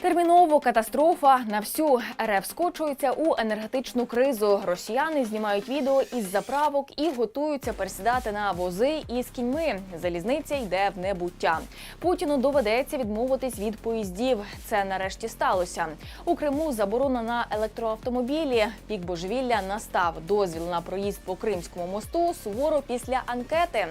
Терміново катастрофа на всю РФ скочується у енергетичну кризу. Росіяни знімають відео із заправок і готуються пересідати на вози із кіньми. Залізниця йде в небуття. Путіну доведеться відмовитись від поїздів. Це нарешті сталося. У Криму заборона на електроавтомобілі. Пік божевілля настав. Дозвіл на проїзд по Кримському мосту суворо після анкети.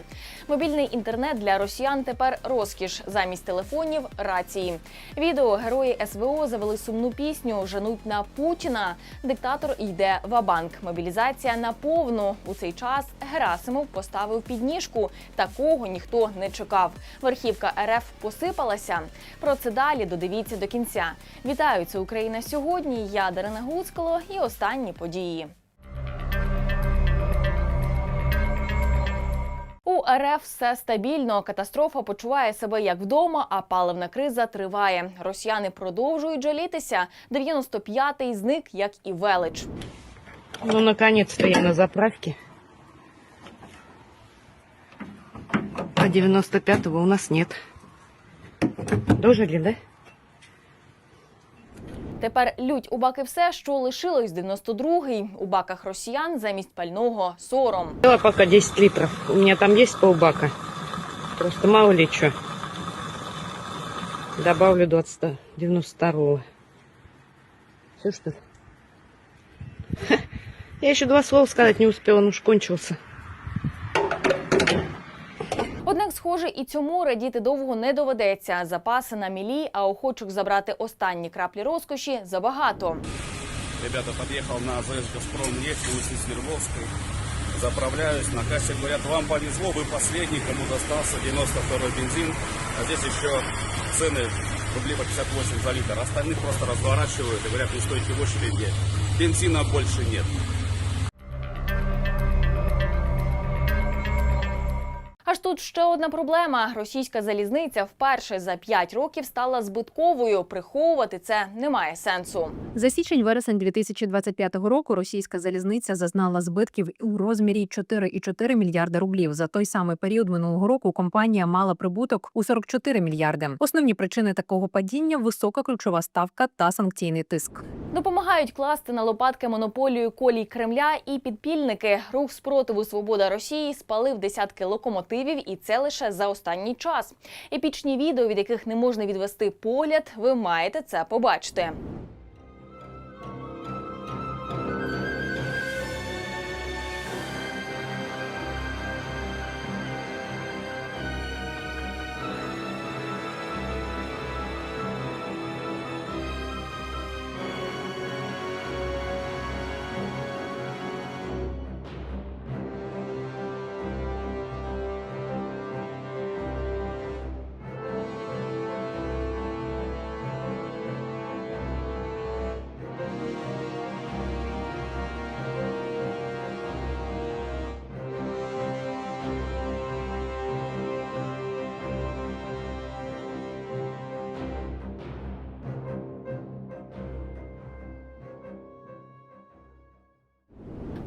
Мобільний інтернет для росіян тепер розкіш замість телефонів рації. Відео герої СВО завели сумну пісню Женуть на Путіна. Диктатор йде в-банк. Мобілізація на повну. У цей час Герасимов поставив підніжку. Такого ніхто не чекав. Верхівка РФ посипалася. Про це далі додивіться до кінця. Вітаю, це Україна сьогодні. Я Дарина Гуцкало і останні події. У РФ все стабільно. Катастрофа почуває себе як вдома, а паливна криза триває. Росіяни продовжують жалітися. 95-й зник, як і велич. Ну, наконец-то я на заправке. А 95-го у нас нет. Дожили, да? Тепер лють у баки все, що лишилось 92-й. У баках росіян замість пального сором. Взяла пока 10 литров. У меня там есть полбака. Просто мало ли что. Добавлю до 92-го. Все что? Я еще два слова сказать не успела, он уж кончился. схоже, і цьому радіти довго не доведеться. Запаси на мілі, а охочих забрати останні краплі розкоші забагато. Ребята, подъехал на АЗС «Газпром» нефть, улица Свердловской. Заправляюсь. На кассе говорят, вам повезло, вы последний, кому достался 92-й бензин. А здесь еще цены рублей по 58 за литр. Остальных просто разворачивают и говорят, не стойте в очереди. Бензина больше нет. Аж тут ще одна проблема: російська залізниця вперше за 5 років стала збитковою. Приховувати це немає сенсу. За січень-вересень 2025 року російська залізниця зазнала збитків у розмірі 4,4 мільярда рублів. За той самий період минулого року компанія мала прибуток у 44 мільярди. Основні причини такого падіння висока ключова ставка та санкційний тиск. Допомагають класти на лопатки монополію колій Кремля і підпільники. Рух спротиву Свобода Росії спалив десятки локомотивів, і це лише за останній час. Епічні відео, від яких не можна відвести погляд, ви маєте це побачити.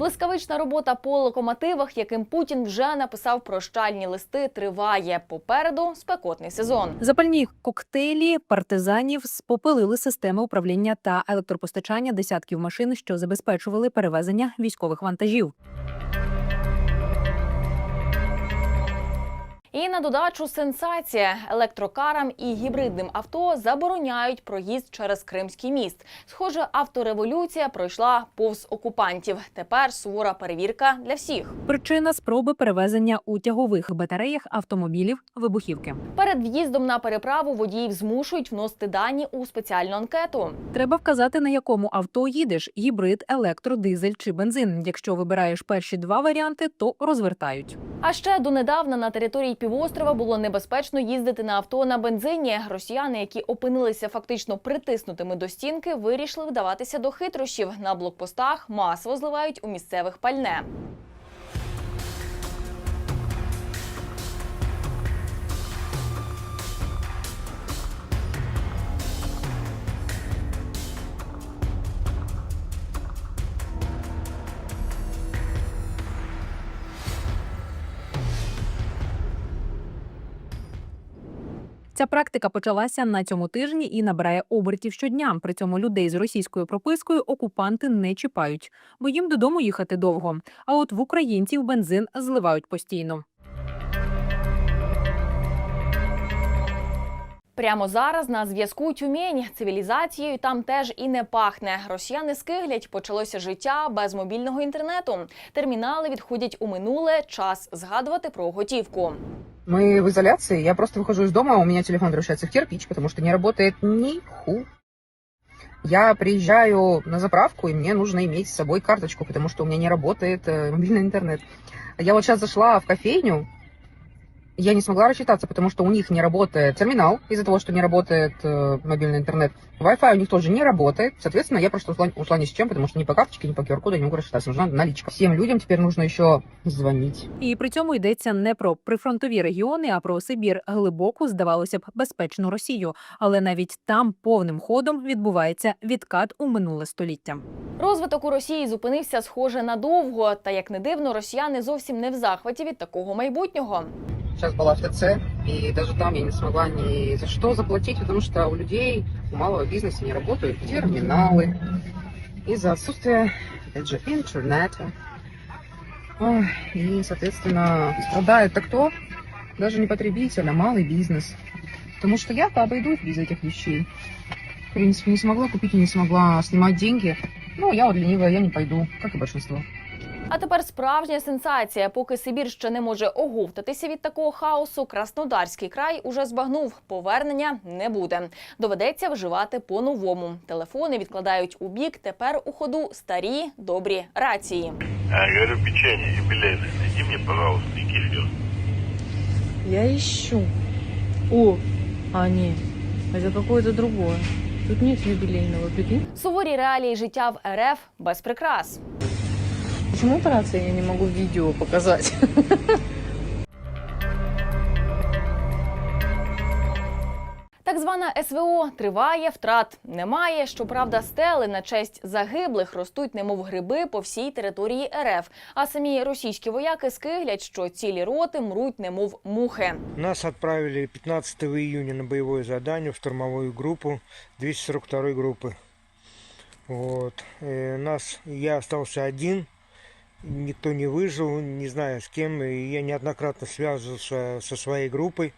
Блискавична робота по локомотивах, яким Путін вже написав прощальні листи, триває. Попереду спекотний сезон. Запальні коктейлі партизанів спопилили системи управління та електропостачання десятків машин, що забезпечували перевезення військових вантажів. І на додачу сенсація електрокарам і гібридним авто забороняють проїзд через Кримський міст. Схоже, автореволюція пройшла повз окупантів. Тепер сувора перевірка для всіх. Причина спроби перевезення у тягових батареях автомобілів вибухівки. Перед в'їздом на переправу водіїв змушують вносити дані у спеціальну анкету. Треба вказати, на якому авто їдеш: гібрид, електро, дизель чи бензин. Якщо вибираєш перші два варіанти, то розвертають. А ще донедавна на території півострова було небезпечно їздити на авто на бензині. Росіяни, які опинилися фактично притиснутими до стінки, вирішили вдаватися до хитрощів. На блокпостах масово зливають у місцевих пальне. Ця практика почалася на цьому тижні і набирає обертів щодня. При цьому людей з російською пропискою окупанти не чіпають, бо їм додому їхати довго. А от в українців бензин зливають постійно. Прямо зараз на зв'язку Тюмень цивілізацією там теж і не пахне. Росіяни скиглять, почалося життя без мобільного інтернету. Термінали відходять у минуле. Час згадувати про готівку. Мы в изоляции, я просто выхожу из дома, у меня телефон превращается в кирпич, потому что не работает ни ху. Я приезжаю на заправку, и мне нужно иметь с собой карточку, потому что у меня не работает э, мобильный интернет. Я вот сейчас зашла в кофейню, я не смогла рассчитаться, потому что у них не работает терминал из-за того, что не работает э, мобильный интернет. Wi-Fi у них тоже не работает. Соответственно, я просто ушла, ушла ни с чем, потому что ни по карточке, ни по QR-коду я не могу рассчитаться. Нужна наличка. Всем людям теперь нужно еще звонить. І при цьому йдеться не про прифронтові регіони, а про Сибір, глибоку, здавалося б, безпечну Росію. Але навіть там повним ходом відбувається відкат у минуле століття. Розвиток у Росії зупинився схоже надовго. Та як не дивно, росіяни зовсім не в захваті від такого майбутнього. Сейчас была в ТЦ, и даже там я не смогла ни за что заплатить, потому что у людей, у малого бизнеса не работают терминалы из-за отсутствия, опять же, интернета. И, соответственно, страдает-то кто? Даже не потребитель, а малый бизнес. Потому что я-то обойдусь без этих вещей. В принципе, не смогла купить и не смогла снимать деньги. Ну, я вот ленивая, я не пойду, как и большинство. А тепер справжня сенсація. Поки Сибір ще не може оговтатися від такого хаосу, Краснодарський край уже збагнув. Повернення не буде. Доведеться вживати по-новому. Телефони відкладають у бік. Тепер у ходу старі добрі рації. А, говорю, печенье юбилейное. Найди мне, пожалуйста, и кефир. Я ищу. О, а не, это какое-то другое. Тут нет юбилейного, прикинь. Суворі реалії життя в РФ без прикрас. Почему по я не могу видео показать? Так звана СВО триває, втрат немає. Щоправда, стели на честь загиблих ростуть, немов гриби по всій території РФ. А самі російські вояки скиглять, що цілі роти мруть, немов мухи. Нас отправили 15 июня на боевое задание в штурмовую группу 242 группы. Вот. Э, нас, я остался один, никто не выжил, не знаю с кем. И я неоднократно связывался со своей группой.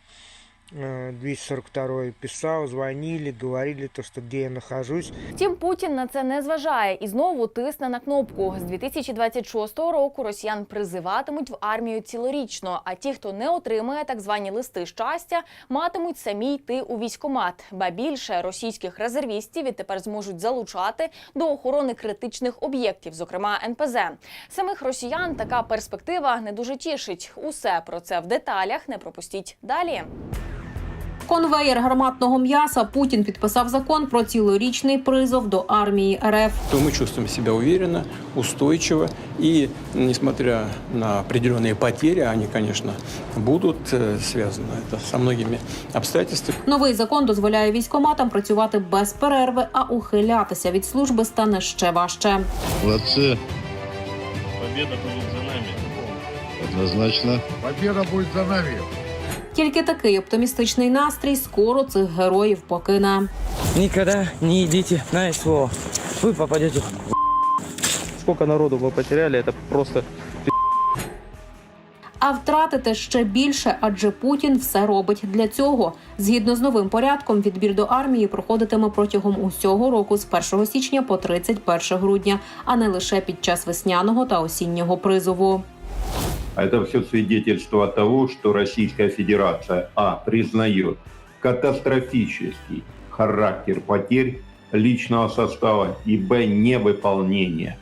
Э, 242 писал, звонили, говорили то, что где я нахожусь. Втім, Путін на це не зважає і знову тисне на кнопку. З 2026 року росіян призиватимуть в армію цілорічно. А ті, хто не отримає так звані листи щастя, матимуть самі йти у військомат. Ба більше російських резервістів відтепер зможуть залучати до охорони критичних об'єктів, зокрема НПЗ. Самих росіян така перспектива не дуже тішить. Усе про це в деталях не пропустіть далі Конвеєр гарматного м'яса Путін підписав закон про цілорічний призов до армії РФ. то мы чувствуем себя уверенно, устойчиво. И несмотря на определенные потери, они, конечно, будут э, связаны это со многими обстоятельствами. Новий закон дозволяє військоматам працювати без перерви, а ухилятися від служби стане ще важче. Молодцы. Победа будет за нами. Однозначно. Победа будет за нами. Тільки такий оптимістичний настрій скоро цих героїв покине. Никогда не идите на СВО. Вы попадете Сколько народу мы потеряли, это просто А втратити ще більше, адже Путін все робить для цього. Згідно з новим порядком, відбір до армії проходитиме протягом усього року з 1 січня по 31 грудня, а не лише під час весняного та осіннього призову. А это все свидетельство того, что Российская Федерация А. признает катастрофический характер потерь личного состава и Б. невыполнение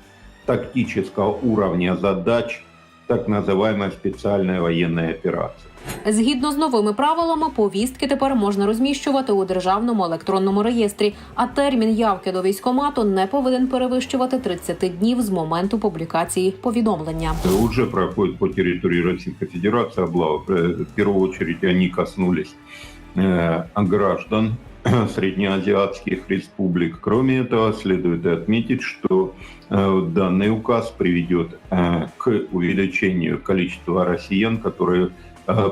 тактического уровня задач так называемой специальной военной операции. Згідно з новими правилами, повістки тепер можна розміщувати у державному електронному реєстрі, а термін явки до військомату не повинен перевищувати 30 днів з моменту публікації повідомлення. Уже проходит по территории Российской Федерации облавы. Э, В первую очередь они коснулись э, граждан среднеазиатских республик. Кроме этого, следует и отметить, что э, данный указ приведет э, к увеличению количества россиян, которые э,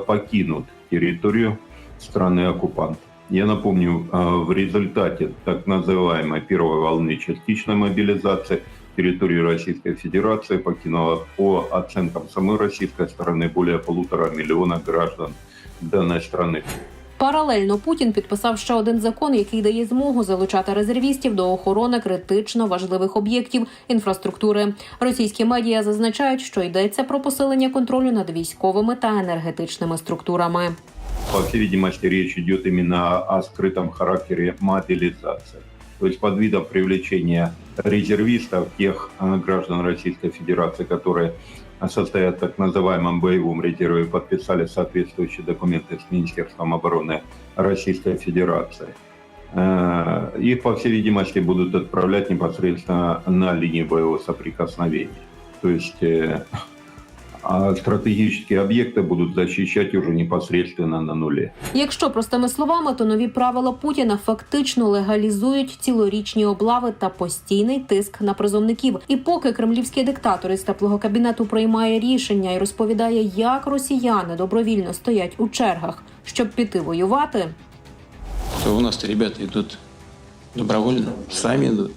покинут территорию страны-оккупанта. Я напомню, э, в результате так называемой первой волны частичной мобилизации территорию Российской Федерации покинуло по оценкам самой российской стороны более полутора миллиона граждан данной страны. Паралельно Путін підписав ще один закон, який дає змогу залучати резервістів до охорони критично важливих об'єктів інфраструктури. Російські медіа зазначають, що йдеться про посилення контролю над військовими та енергетичними структурами. По всей видимости, речь идет именно о скрытом характере мобилизации. То есть под видом привлечения резервистов, тех э, граждан Российской Федерации, которые состоят в так называемом боевом резерве и подписали соответствующие документы с Министерством обороны Российской Федерации. Э, Их, по всей видимости, будут отправлять непосредственно на линии боевого соприкосновения. То есть э, а стратегические объекты будут защищать уже непосредственно на нуле. Якщо простими словами, то нові правила Путіна фактично легалізують цілорічні облави та постійний тиск на призовників. І поки кремлівський диктатор із теплого кабінету приймає рішення і розповідає, як росіяни добровільно стоять у чергах, щоб піти воювати, То у нас ребята идут добровольно, сами идут.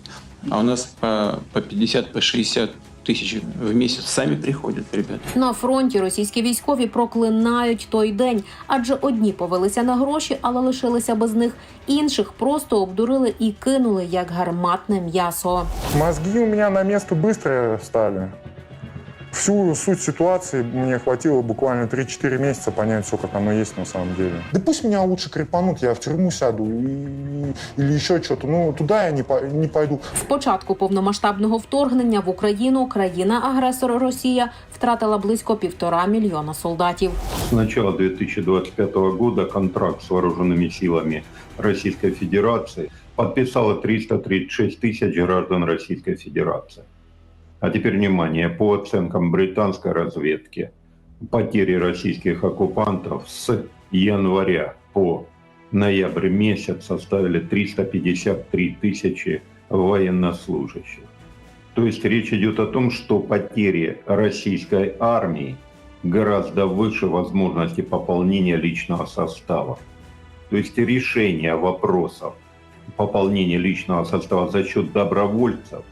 А у нас по, по 50, по 60 тысяч в місяць самі приходять ребята. на фронті російські військові проклинають той день, адже одні повелися на гроші, але лишилися без них. Інших просто обдурили і кинули як гарматне м'ясо. Мозги у мене на місто швидко стали. Всю суть ситуации мне хватило буквально 3-4 месяца понять все, как оно есть на самом деле. Да пусть меня лучше крепанут, я в тюрьму сяду и- или еще что-то. Ну, туда я не, по- не пойду. З початку повномасштабного вторгнення в Україну країна-агресор Росія втратила близько півтора мільйона солдатів. С начала 2025 года контракт с вооруженными силами Российской Федерации подписало 336 тысяч граждан Российской Федерации. А теперь внимание, по оценкам британской разведки, потери российских оккупантов с января по ноябрь месяц составили 353 тысячи военнослужащих. То есть речь идет о том, что потери российской армии гораздо выше возможности пополнения личного состава. То есть решение вопросов пополнения личного состава за счет добровольцев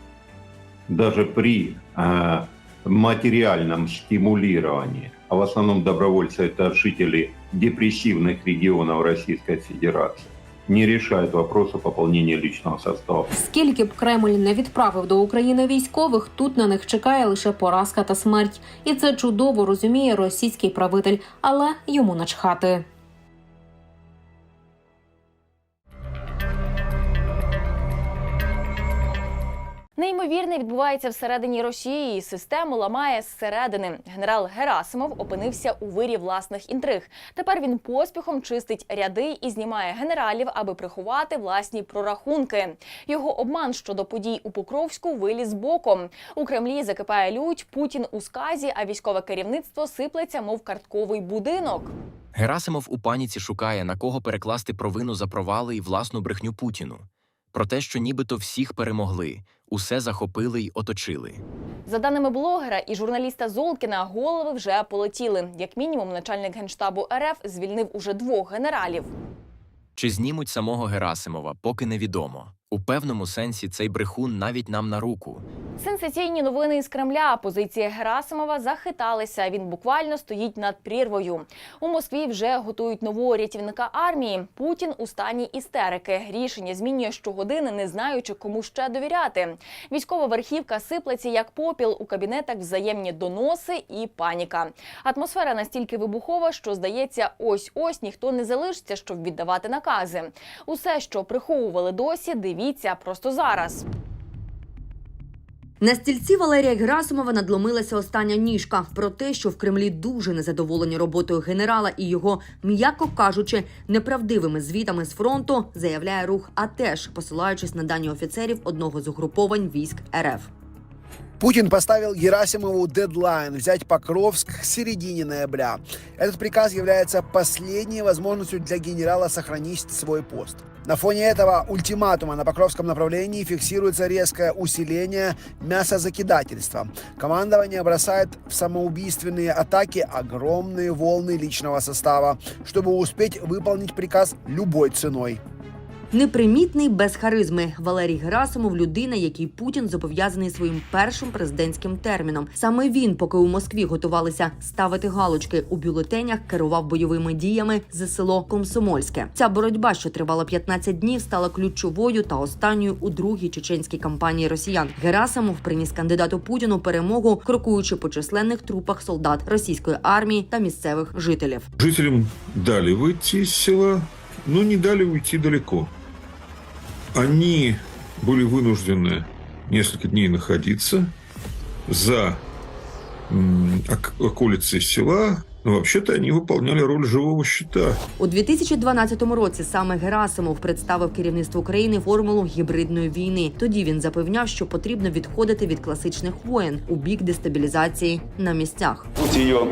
даже при э, материальном стимулировании, а в основном добровольцы это жители депрессивных регионов Российской Федерации, не решает вопроса пополнения личного состава. Скільки б Кремль не відправив до України військових, тут на них чекає лише поразка та смерть. І це чудово розуміє російський правитель, але йому начхати. Неймовірне відбувається всередині Росії. Систему ламає зсередини. Генерал Герасимов опинився у вирі власних інтриг. Тепер він поспіхом чистить ряди і знімає генералів, аби приховати власні прорахунки. Його обман щодо подій у Покровську виліз боком. У Кремлі закипає лють, Путін у сказі, а військове керівництво сиплеться, мов картковий будинок. Герасимов у паніці шукає, на кого перекласти провину за провали і власну брехню Путіну. Про те, що нібито всіх перемогли, усе захопили й оточили. За даними блогера і журналіста Золкіна, голови вже полетіли. Як мінімум, начальник генштабу РФ звільнив уже двох генералів. Чи знімуть самого Герасимова, поки невідомо. У певному сенсі цей брехун навіть нам на руку. Сенсаційні новини із Кремля. Позиції Герасимова захиталися. Він буквально стоїть над прірвою. У Москві вже готують нового рятівника армії. Путін у стані істерики. Рішення змінює щогодини, не знаючи, кому ще довіряти. Військова верхівка сиплеться як попіл у кабінетах взаємні доноси і паніка. Атмосфера настільки вибухова, що здається, ось ось ніхто не залишиться, щоб віддавати накази. Усе, що приховували досі, дивіться просто зараз. На стільці Валерія Герасимова надломилася остання ніжка про те, що в Кремлі дуже незадоволені роботою генерала і його, м'яко кажучи, неправдивими звітами з фронту, заявляє рух АТЕШ, посилаючись на дані офіцерів одного з угруповань військ РФ. Путин поставил Герасимову дедлайн взять Покровск к середине ноября. Этот приказ является последней возможностью для генерала сохранить свой пост. На фоне этого ультиматума на Покровском направлении фиксируется резкое усиление мясозакидательства. Командование бросает в самоубийственные атаки огромные волны личного состава, чтобы успеть выполнить приказ любой ценой. Непримітний без харизми Валерій Герасимов людина, який Путін зобов'язаний своїм першим президентським терміном. Саме він, поки у Москві готувалися ставити галочки у бюлетенях, керував бойовими діями за село Комсомольське. Ця боротьба, що тривала 15 днів, стала ключовою та останньою у другій чеченській кампанії росіян. Герасимов приніс кандидату Путіну перемогу, крокуючи по численних трупах солдат російської армії та місцевих жителів. Жителям дали выйти из села, но не дали уйти далеко. Они были вынуждены несколько дней находиться за м, ок- околицей села, но вообще-то они выполняли роль живого щита. У 2012 році саме Герасимов представив керівництву країни формулу гібридної війни. Тоді він запевняв, що потрібно відходити від класичних воєн у бік дестабілізації на місцях. Суть ее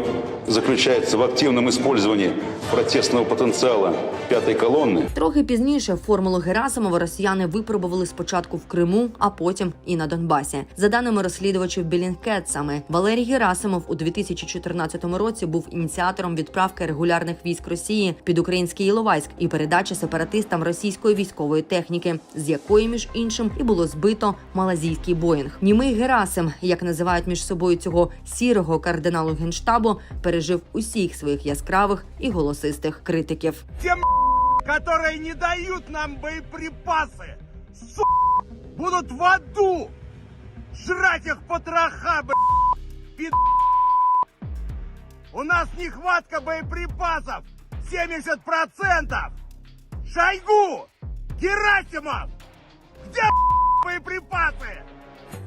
заключается в активном использовании протестного потенциала пятой колонны Трохи пізніше формулу Герасимова росіяни випробували спочатку в Криму, а потім і на Донбасі. За даними розслідувачів Білінкет, саме Валерій Герасимов у 2014 році був ініціатором відправки регулярних військ Росії під український Іловайськ і передачі сепаратистам російської військової техніки, з якої між іншим і було збито малазійський Боїнг. Німий Герасим, як називають між собою цього сірого кардиналу генштабу, пережив усіх своїх яскравих і голосистих критиків. Тем, которые не дают нам боеприпасы, су, будут в аду жрать их потроха, б***ь, пи***. У нас нехватка боеприпасов 70%. Шойгу! Герасимов! Где?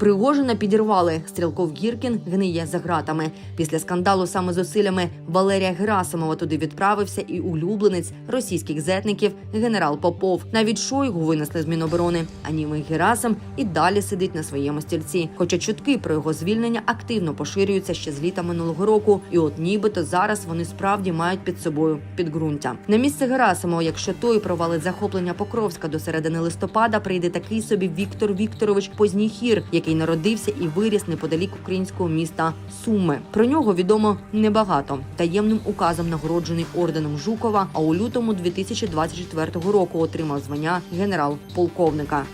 Пригожина підірвали. Стрілков Гіркін гниє за ґратами. Після скандалу саме зусиллями Валерія Герасимова туди відправився і улюбленець російських зетників генерал Попов. Навіть Шойгу винесли з Міноборони. А німий Герасим і далі сидить на своєму стільці. Хоча чутки про його звільнення активно поширюються ще з літа минулого року, і от нібито зараз вони справді мають під собою підґрунтя. На місце Герасимова, якщо той провалить захоплення Покровська до середини листопада, прийде такий собі Віктор Вікторович Позніхір, який народився і виріс неподалік українського міста Суми. Про нього відомо небагато. Таємним указом нагороджений орденом Жукова, а у лютому 2024 року отримав звання генерал-полковника.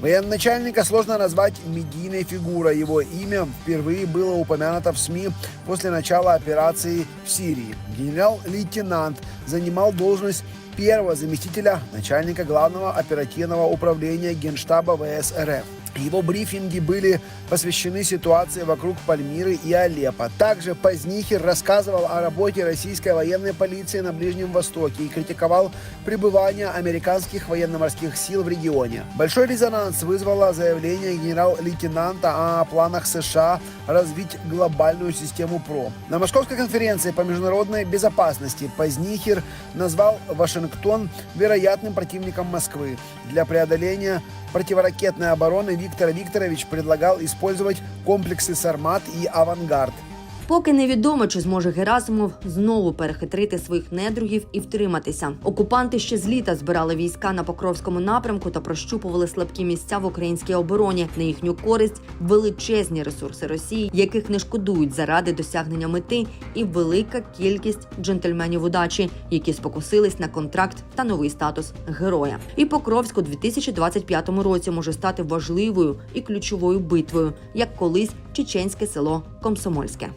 Военачальника сложно назвать медийной фигурой. Его имя впервые было упомянуто в СМИ после начала операции в Сирии. Генерал-лейтенант занимал должность первого заместителя начальника главного оперативного управления Генштаба ВС РФ. Его брифинги были посвящены ситуации вокруг Пальмиры и Алеппо. Также Позднихер рассказывал о работе российской военной полиции на Ближнем Востоке и критиковал пребывание американских военно-морских сил в регионе. Большой резонанс вызвало заявление генерал-лейтенанта о планах США развить глобальную систему ПРО. На Московской конференции по международной безопасности Позднихер назвал Вашингтон вероятным противником Москвы. Для преодоления противоракетной обороны Виктор Викторович предлагал использовать комплексы «Сармат» и «Авангард». Поки невідомо, чи зможе Герасимов знову перехитрити своїх недругів і втриматися. Окупанти ще з літа збирали війська на Покровському напрямку та прощупували слабкі місця в українській обороні на їхню користь величезні ресурси Росії, яких не шкодують заради досягнення мети, і велика кількість джентльменів удачі, які спокусились на контракт та новий статус героя. І Покровськ у 2025 році може стати важливою і ключовою битвою, як колись чеченське село Комсомольське.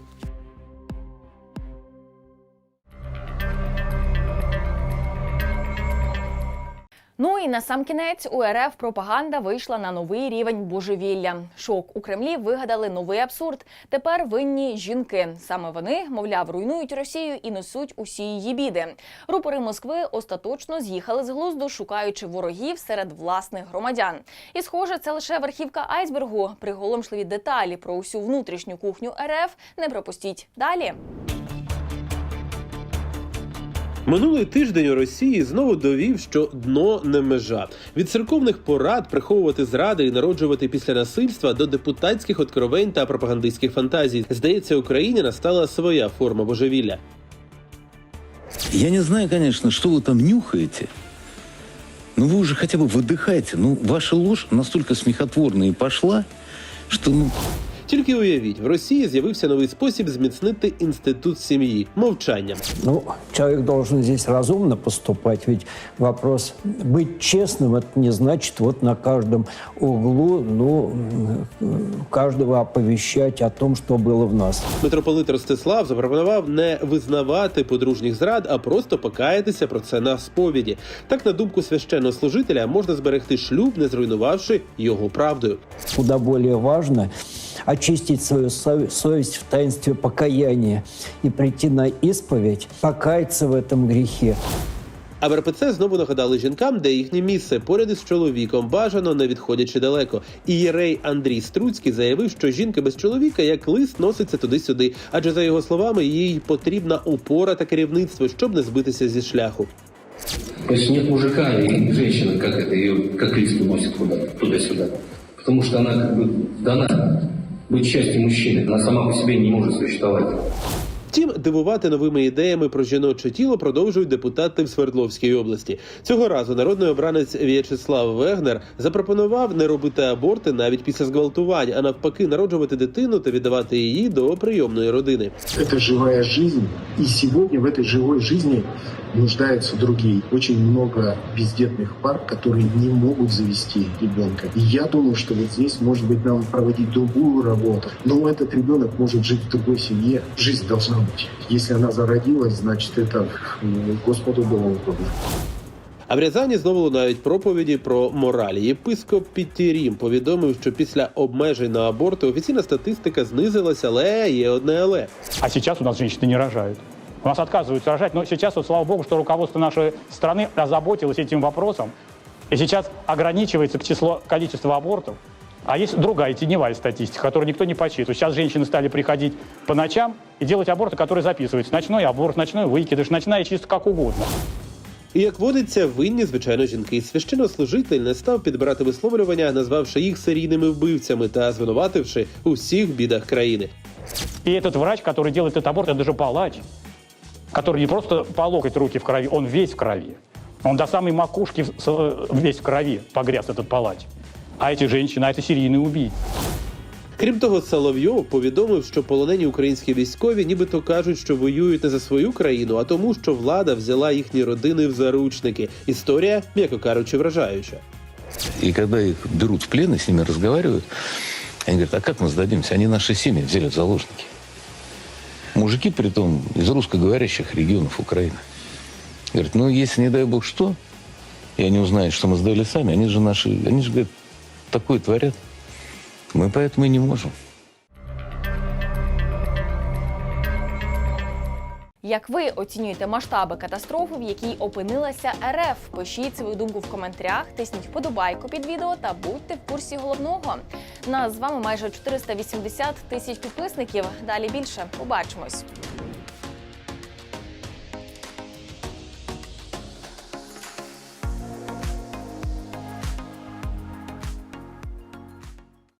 Ну і на сам кінець у РФ пропаганда вийшла на новий рівень божевілля. Шок у Кремлі вигадали новий абсурд. Тепер винні жінки. Саме вони, мовляв, руйнують Росію і несуть усі її біди. Рупори Москви остаточно з'їхали з глузду, шукаючи ворогів серед власних громадян. І схоже, це лише верхівка айсбергу. Приголомшливі деталі про усю внутрішню кухню РФ не пропустіть далі. Минулий тиждень у Росії знову довів, що дно не межа від церковних порад приховувати зради і народжувати після насильства до депутатських откровень та пропагандистських фантазій. Здається, Україні настала своя форма божевілля. Я не знаю, конечно, что вы там нюхаете, но вы уже хотя бы выдыхайте. Ну, ваша ложь настолько смехотворная и пошла, что, ну, Тільки уявіть, в Росії з'явився новий спосіб зміцнити інститут сім'ї мовчанням. Ну, человек должен здесь разумно поступать, ведь вопрос быть честным, это не значит вот на каждом углу, ну, каждого оповещать о том, что было в нас. Митрополит Ростислав запропонував не визнавати подружніх зрад, а просто покаятися про це на сповіді. Так, на думку священнослужителя, можна зберегти шлюб, не зруйнувавши його правдою. Куда более важно очистить свою со- совесть в таинстве покаяния и прийти на исповедь, покаяться в этом грехе. А в РПЦ знову нагадали жінкам, де їхнє місце поряд із чоловіком, бажано не відходячи далеко. І єрей Андрій Струцький заявив, що жінка без чоловіка як лист носиться туди-сюди, адже за його словами їй потрібна опора та керівництво, щоб не збитися зі шляху. То есть нет мужика и женщины, как это, ее как лист уносит куда-то, туда-сюда. Потому что она как бы дана быть частью мужчины. Она сама по себе не может существовать. Втім, дивувати новими ідеями про жіноче тіло продовжують депутати в Свердловській області. Цього разу народний обранець В'ячеслав Вегнер запропонував не робити аборти навіть після зґвалтувань, а навпаки, народжувати дитину та віддавати її до прийомної родини. Это живая жизнь, и сегодня в этой живой жизни нуждаются другие. Очень много бездетных пар, которые не могут завести ребенка. И я думаю, что вот здесь, может быть, нам проводить другую работу. Но этот ребенок может жить в другой семье. Жизнь должна быть. Если она зародилась, значит, это м, Господу было угодно. А в Рязані знову лунають проповіді про мораль. Єпископ Пітірім повідомив, що після обмежень на аборти офіційна статистика знизилася, але є одне але. А сейчас у нас женщины не рожают. У нас отказываются рожать, но сейчас, вот, слава богу, что руководство нашей страны озаботилось этим вопросом. И сейчас ограничивается число, количество абортов. А есть другая теневая статистика, которую никто не подсчитывает. Сейчас женщины стали приходить по ночам и делать аборты, которые записываются. Ночной аборт, ночной выкидыш, ночная чистка, как угодно. І як водиться, винні, звичайно, жінки. Священнослужитель не став підбирати висловлювання, назвавши їх серійними вбивцями та звинувативши у всіх бідах країни. И этот врач, который делает этот аборт, это даже палач, который не просто по локоть руки в крови, он весь в крови. Он до самой макушки в- с- э, весь в крови погряз, этот палач. А эти женщины, а это серийные убийцы. Крім того, Соловйов повідомив, що полонені українські військові нібито кажуть, що воюють не за свою країну, а тому, що влада взяла їхні родини в заручники. Історія, м'яко кажучи, вражаюча. и когда их берут в плен и с ними разговаривают, они говорят, а как мы сдадимся? Они наши семьи взяли в заложники. Мужики, притом, из русскоговорящих регионов Украины. Говорят, ну, если, не дай бог, что, и они узнают, что мы сдали сами, они же наши, они же, говорят, такое творят. Мы поэтому и не можем. Як ви оцінюєте масштаби катастрофи, в якій опинилася РФ? Пишіть свою думку в коментарях, тисніть вподобайку під відео та будьте в курсі головного. Нас з вами майже 480 тисяч підписників. Далі більше. Побачимось.